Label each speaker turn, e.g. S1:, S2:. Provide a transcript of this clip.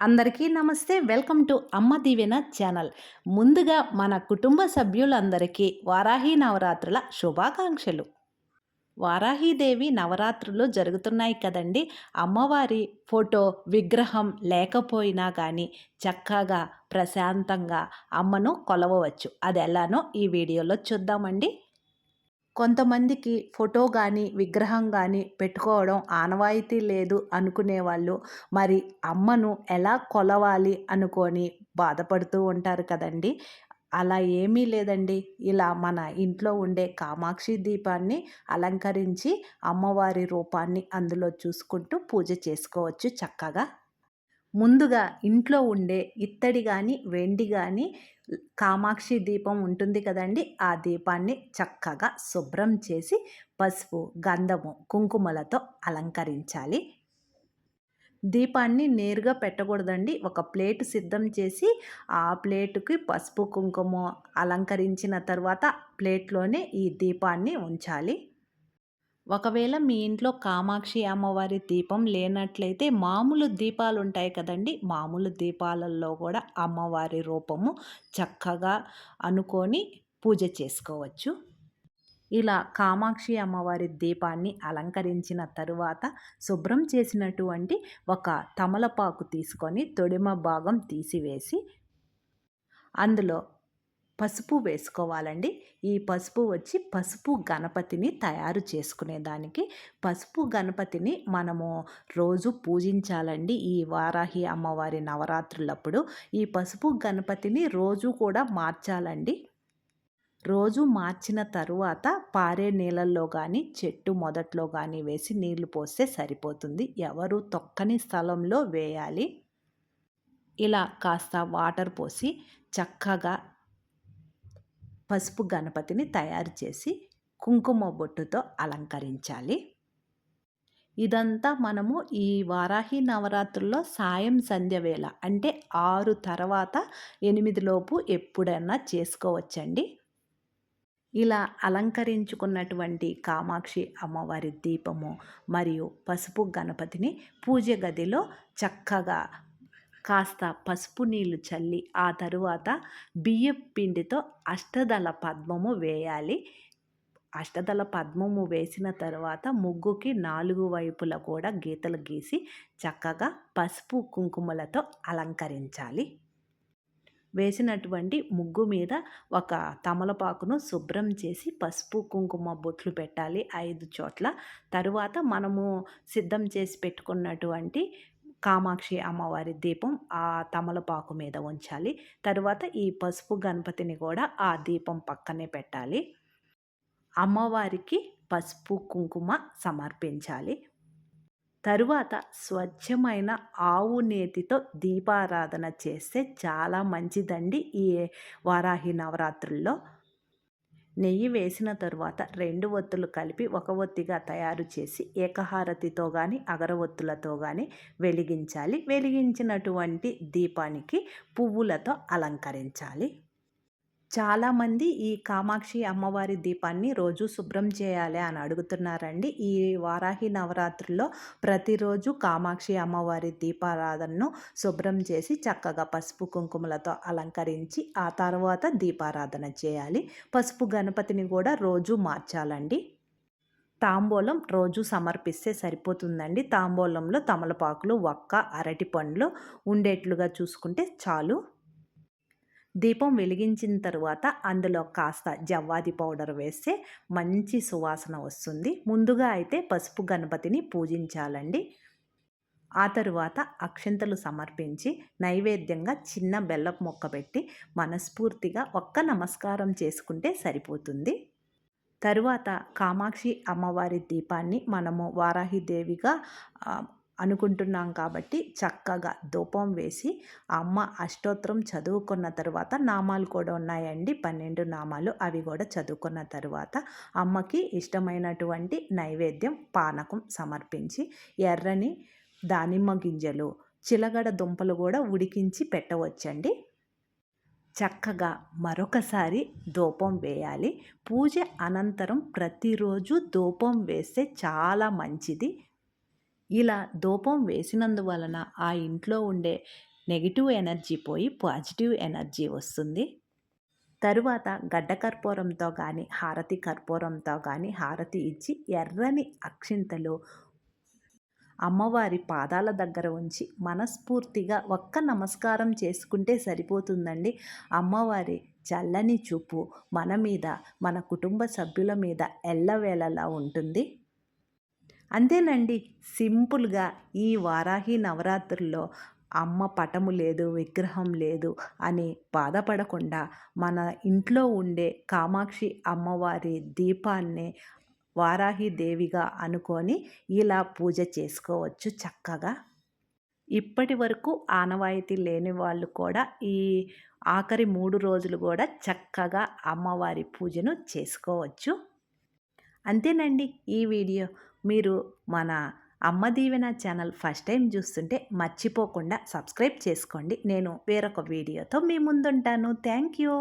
S1: అందరికీ నమస్తే. Welcome to అమ్మ దీవెన ఛానల్. ముందుగా మన కుటుంబ సభ్యులందరికీ వారాహి నవరాత్రుల శుభాకాంక్షలు. వారాహీదేవి నవరాత్రులు జరుగుతున్నాయి కదండి. అమ్మవారి ఫోటో విగ్రహం లేకపోయినా కానీ చక్కగా ప్రశాంతంగా అమ్మను కొలవవచ్చు. అది ఎలానో ఈ వీడియోలో చూద్దామండి. కొంతమందికి ఫోటో కానీ విగ్రహం కానీ పెట్టుకోవడం ఆనవాయితీ లేదు అనుకునే వాళ్ళు. మరి అమ్మను ఎలా కొలవాలి అనుకొని బాధపడుతూ ఉంటారు కదండి. అలా ఏమీ లేదండి. ఇలా మన ఇంట్లో ఉండే కామాక్షి దీపాన్ని అలంకరించి అమ్మవారి రూపాన్ని అందులో చూసుకుంటూ పూజ చేసుకోవచ్చు చక్కగా. ముందుగా ఇంట్లో ఉండే ఇత్తడి కానీ వెండి కానీ కామాక్షి దీపం ఉంటుంది కదండి. ఆ దీపాన్ని చక్కగా శుభ్రం చేసి పసుపు గంధము కుంకుమలతో అలంకరించాలి. దీపాన్ని నేరుగా పెట్టకూడదండి. ఒక ప్లేట్ సిద్ధం చేసి ఆ ప్లేటుకి పసుపు కుంకుమ అలంకరించిన తర్వాత ప్లేట్లోనే ఈ దీపాన్ని ఉంచాలి. ఒకవేళ మీ ఇంట్లో కామాక్షి అమ్మవారి దీపం లేనట్లయితే మామూలు దీపాలు ఉంటాయి కదండి. మామూలు దీపాలలో కూడా అమ్మవారి రూపము చక్కగా అనుకొని పూజ చేసుకోవచ్చు. ఇలా కామాక్షి అమ్మవారి దీపాన్ని అలంకరించిన తరువాత శుభ్రం చేసినటువంటి ఒక తమలపాకు తీసుకొని తొడిమ భాగం తీసివేసి అందులో పసుపు వేసుకోవాలండి. ఈ పసుపు వచ్చి పసుపు గణపతిని తయారు చేసుకునేదానికి పసుపు గణపతిని మనము రోజు పూజించాలండి. ఈ వారాహి అమ్మవారి నవరాత్రులప్పుడు ఈ పసుపు గణపతిని రోజు కూడా మార్చాలండి. రోజు మార్చిన తరువాత పారే నీళ్ళల్లో కానీ చెట్టు మొదట్లో కానీ వేసి నీళ్ళు పోస్తే సరిపోతుంది. ఎవరు తొక్కని స్థలంలో వేయాలి? ఇలా కాస్త వాటర్ పోసి చక్కగా పసుపు గణపతిని తయారు చేసి కుంకుమ బొట్టుతో అలంకరించాలి. ఇదంతా మనము ఈ వారాహి నవరాత్రుల్లో సాయం సంధ్య వేళ అంటే ఆరు తర్వాత ఎనిమిదిలోపు ఎప్పుడైనా చేసుకోవచ్చండి. ఇలా అలంకరించుకున్నటువంటి కామాక్షి అమ్మవారి దీపము మరియు పసుపు గణపతిని పూజ గదిలో చక్కగా కాస్త పసుపు నీళ్ళు చల్లి ఆ తరువాత బియ్యం పిండితో అష్టదళ పద్మము వేయాలి. అష్టదళ పద్మము వేసిన తర్వాత ముగ్గుకి నాలుగు వైపుల కూడా గీతలు గీసి చక్కగా పసుపు కుంకుమలతో అలంకరించాలి. వేసినటువంటి ముగ్గు మీద ఒక తమలపాకును శుభ్రం చేసి పసుపు కుంకుమ బొట్లు పెట్టాలి ఐదు చోట్ల. తరువాత మనము సిద్ధం చేసి పెట్టుకున్నటువంటి కామాక్షి అమ్మవారి దీపం ఆ తమలపాకు మీద ఉంచాలి. తరువాత ఈ పసుపు గణపతిని కూడా ఆ దీపం పక్కనే పెట్టాలి. అమ్మవారికి పసుపు కుంకుమ సమర్పించాలి. తరువాత స్వచ్ఛమైన ఆవు నేతితో దీపారాధన చేస్తే చాలా మంచిదండి ఈ వారాహి నవరాత్రుల్లో. నెయ్యి వేసిన తరువాత రెండు ఒత్తులు కలిపి ఒక ఒత్తిగా తయారు చేసి ఏకహారతితో కానీ అగరవత్తులతో కానీ వెలిగించాలి. వెలిగించినటువంటి దీపానికి పువ్వులతో అలంకరించాలి. చాలామంది ఈ కామాక్షి అమ్మవారి దీపాన్ని రోజు శుభ్రం చేయాలి అని అడుగుతున్నారండి. ఈ వారాహి నవరాత్రుల్లో ప్రతిరోజు కామాక్షి అమ్మవారి దీపారాధనను శుభ్రం చేసి చక్కగా పసుపు కుంకుమలతో అలంకరించి ఆ తర్వాత దీపారాధన చేయాలి. పసుపు గణపతిని కూడా రోజు మార్చాలండి. తాంబూలం రోజు సమర్పిస్తే సరిపోతుందండి. తాంబూలంలో తమలపాకులు ఒక్క అరటి పండ్లు ఉండేట్లుగా చూసుకుంటే చాలు. దీపం వెలిగించిన తరువాత అందులో కాస్త జవ్వాది పౌడర్ వేస్తే మంచి సువాసన వస్తుంది. ముందుగా అయితే పసుపు గణపతిని పూజించాలండి. ఆ తరువాత అక్షంతలు సమర్పించి నైవేద్యంగా చిన్న బెల్లపు మొక్క పెట్టి మనస్ఫూర్తిగా ఒక్క నమస్కారం చేసుకుంటే సరిపోతుంది. తరువాత కామాక్షి అమ్మవారి దీపాన్ని మనము వారాహిదేవిగా అనుకుంటున్నాం కాబట్టి చక్కగా ధూపం వేసి అమ్మ అష్టోత్తరం చదువుకున్న తర్వాత నామాలు కూడా ఉన్నాయండి. పన్నెండు నామాలు అవి కూడా చదువుకున్న తర్వాత అమ్మకి ఇష్టమైనటువంటి నైవేద్యం పానకం సమర్పించి ఎర్రని దానిమ్మ గింజలు చిలగడ దుంపలు కూడా ఉడికించి పెట్టవచ్చండి. చక్కగా మరొకసారి ధూపం వేయాలి. పూజ అనంతరం ప్రతిరోజు ధూపం వేస్తే చాలా మంచిది. ఇలా ధూపం వేసినందువలన ఆ ఇంట్లో ఉండే నెగిటివ్ ఎనర్జీ పోయి పాజిటివ్ ఎనర్జీ వస్తుంది. తరువాత గడ్డ కర్పూరంతో కానీ హారతి కర్పూరంతో కానీ హారతి ఇచ్చి ఎర్రని అక్షింతలు అమ్మవారి పాదాల దగ్గర ఉంచి మనస్ఫూర్తిగా ఒక్క నమస్కారం చేసుకుంటే సరిపోతుందండి. అమ్మవారి చల్లని చూపు మన మీద మన కుటుంబ సభ్యుల మీద ఎల్లవేళలా ఉంటుంది. అంతేనండి. సింపుల్గా ఈ వారాహి నవరాత్రుల్లో అమ్మ పటము లేదు విగ్రహం లేదు అని బాధపడకుండా మన ఇంట్లో ఉండే కామాక్షి అమ్మవారి దీపాన్ని వారాహి దేవిగా అనుకొని ఇలా పూజ చేసుకోవచ్చు చక్కగా. ఇప్పటి వరకు ఆనవాయితీ లేని వాళ్ళు కూడా ఈ ఆఖరి మూడు రోజులు కూడా చక్కగా అమ్మవారి పూజను చేసుకోవచ్చు. అంతేనండి ఈ వీడియో. మీరు మన అమ్మ దీవెన ఛానల్ ఫస్ట్ టైం చూస్తుంటే మర్చిపోకుండా సబ్స్క్రైబ్ చేసుకోండి. నేను వేరొక వీడియోతో మీ ముందుంటాను. Thank you.